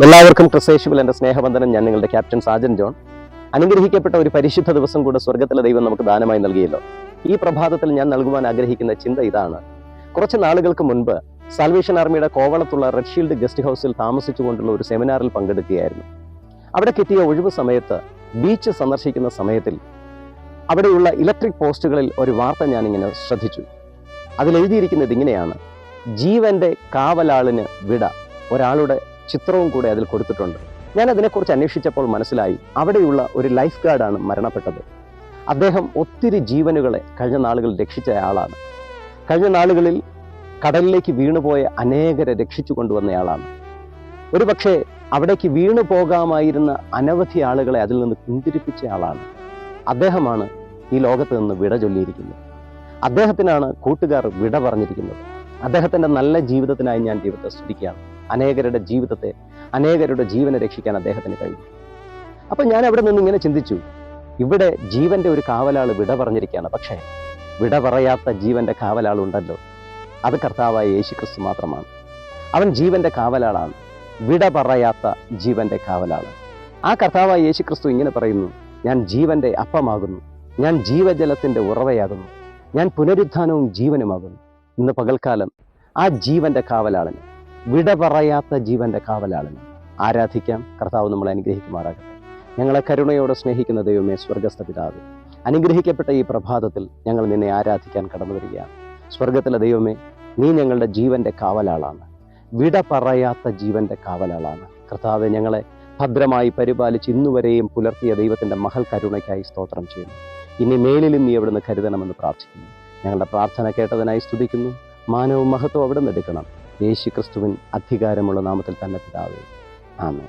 എല്ലാവർക്കും ക്രിസ്തേശുവിൽ എന്റെ സ്നേഹബന്ധനം ഞാൻ നിങ്ങളുടെ ക്യാപ്റ്റൻ സാജൻ ജോൺ. അനുഗ്രഹിക്കപ്പെട്ട ഒരു പരിശുദ്ധ ദിവസം കൂടെ സ്വർഗത്തിലെ ദൈവം നമുക്ക് ദാനമായി നൽകിയല്ലോ. ഈ പ്രഭാതത്തിൽ ഞാൻ നൽകുവാൻ ആഗ്രഹിക്കുന്ന ചിന്ത ഇതാണ്. കുറച്ച് നാളുകൾക്ക് മുൻപ് സാൽവേഷൻ ആർമിയുടെ കോവളത്തുള്ള റെഡ് ഷീൽഡ് ഗസ്റ്റ് ഹൗസിൽ താമസിച്ചുകൊണ്ടുള്ള ഒരു സെമിനാറിൽ പങ്കെടുക്കുകയായിരുന്നു. അവിടെ കിട്ടിയ ഒഴിവ് സമയത്ത് ബീച്ച് സന്ദർശിക്കുന്ന സമയത്തിൽ അവിടെയുള്ള ഇലക്ട്രിക് പോസ്റ്റുകളിൽ ഒരു വാർത്ത ഞാനിങ്ങനെ ശ്രദ്ധിച്ചു. അതിലെഴുതിയിരിക്കുന്നത് ഇങ്ങനെയാണ്. ജീവന്റെ കാവലാളിന് വിട. ഒരാളുടെ ചിത്രവും കൂടെ അതിൽ കൊടുത്തിട്ടുണ്ട്. ഞാൻ അതിനെക്കുറിച്ച് അന്വേഷിച്ചപ്പോൾ മനസ്സിലായി അവിടെയുള്ള ഒരു ലൈഫ് ഗാർഡാണ് മരണപ്പെട്ടത്. അദ്ദേഹം ഒത്തിരി ജീവനുകളെ കഴിഞ്ഞ നാളുകളിൽ രക്ഷിച്ച ആളാണ്. കഴിഞ്ഞ നാളുകളിൽ കടലിലേക്ക് വീണുപോയ അനേകരെ രക്ഷിച്ചു കൊണ്ടുവന്നയാളാണ് ഒരു പക്ഷേ അവിടേക്ക് വീണു പോകാമായിരുന്ന അനവധി ആളുകളെ അതിൽ നിന്ന് പിന്തിരിപ്പിച്ച ആളാണ്. അദ്ദേഹമാണ് ഈ ലോകത്ത് നിന്ന് വിട ചൊല്ലിയിരിക്കുന്നത്. അദ്ദേഹത്തിനാണ് കൂട്ടുകാർ വിട പറഞ്ഞിരിക്കുന്നത്. അദ്ദേഹത്തിന്റെ നല്ല ജീവിതത്തിനായി ഞാൻ ദൈവത്തെ സ്തുതിക്കുകയാണ്. അനേകരുടെ ജീവിതത്തെ അനേകരുടെ ജീവനെ രക്ഷിക്കാൻ അദ്ദേഹത്തിന് കഴിഞ്ഞു. അപ്പം ഞാൻ അവിടെ നിന്ന് ഇങ്ങനെ ചിന്തിച്ചു ഇവിടെ ജീവന്റെ ഒരു കാവലാൾ വിട പറഞ്ഞിരിക്കുകയാണ്. പക്ഷേ വിട പറയാത്ത ജീവന്റെ കാവലാളുണ്ടല്ലോ അത് കർത്താവായ യേശു ക്രിസ്തു മാത്രമാണ്. അവൻ ജീവന്റെ കാവലാളാണ്. വിട പറയാത്ത ജീവന്റെ കാവലാൾ ആ കർത്താവായ യേശു ക്രിസ്തു ഇങ്ങനെ പറയുന്നു ഞാൻ ജീവന്റെ അപ്പമാകുന്നു. ഞാൻ ജീവജലത്തിന്റെ ഉറവയാകുന്നു. ഞാൻ പുനരുത്ഥാനവും ജീവനുമാകുന്നു. ഇന്ന് പകൽക്കാലം ആ ജീവന്റെ കാവലാളിന് വിട പറയാത്ത ജീവന്റെ കാവലാളിന് ആരാധിക്കാം? കർത്താവ് നമ്മളെ അനുഗ്രഹിക്കുമാറാകട്ടെ. ഞങ്ങളെ കരുണയോടെ സ്നേഹിക്കുന്ന ദൈവമേ സ്വർഗസ്ഥ പിതാവ് അനുഗ്രഹിക്കപ്പെട്ട ഈ പ്രഭാതത്തിൽ ഞങ്ങൾ നിന്നെ ആരാധിക്കാൻ കടന്നു വരികയാണ്. സ്വർഗത്തിലെ ദൈവമേ നീ ഞങ്ങളുടെ ജീവന്റെ കാവലാളാണ്. വിട പറയാത്ത ജീവന്റെ കാവലാളാണ്. കർത്താവ് ഞങ്ങളെ ഭദ്രമായി പരിപാലിച്ച് ഇന്നുവരെയും പുലർത്തിയ ദൈവത്തിന്റെ മഹൽ കരുണയ്ക്കായി സ്തോത്രം ചെയ്യുന്നു. ഇനി മേലിലും നീ എവിടുന്ന് കരുതണമെന്ന് പ്രാർത്ഥിക്കുന്നു. ഞങ്ങളുടെ പ്രാർത്ഥന കേട്ടതിനായി സ്തുതിക്കുന്നു. മാനവും മഹത്വം നിന്ന് എടുക്കണം. യേശു ക്രിസ്തുവിൻ അധികാരമുള്ള നാമത്തിൽ തന്നെ പിതാവേ. ആമേ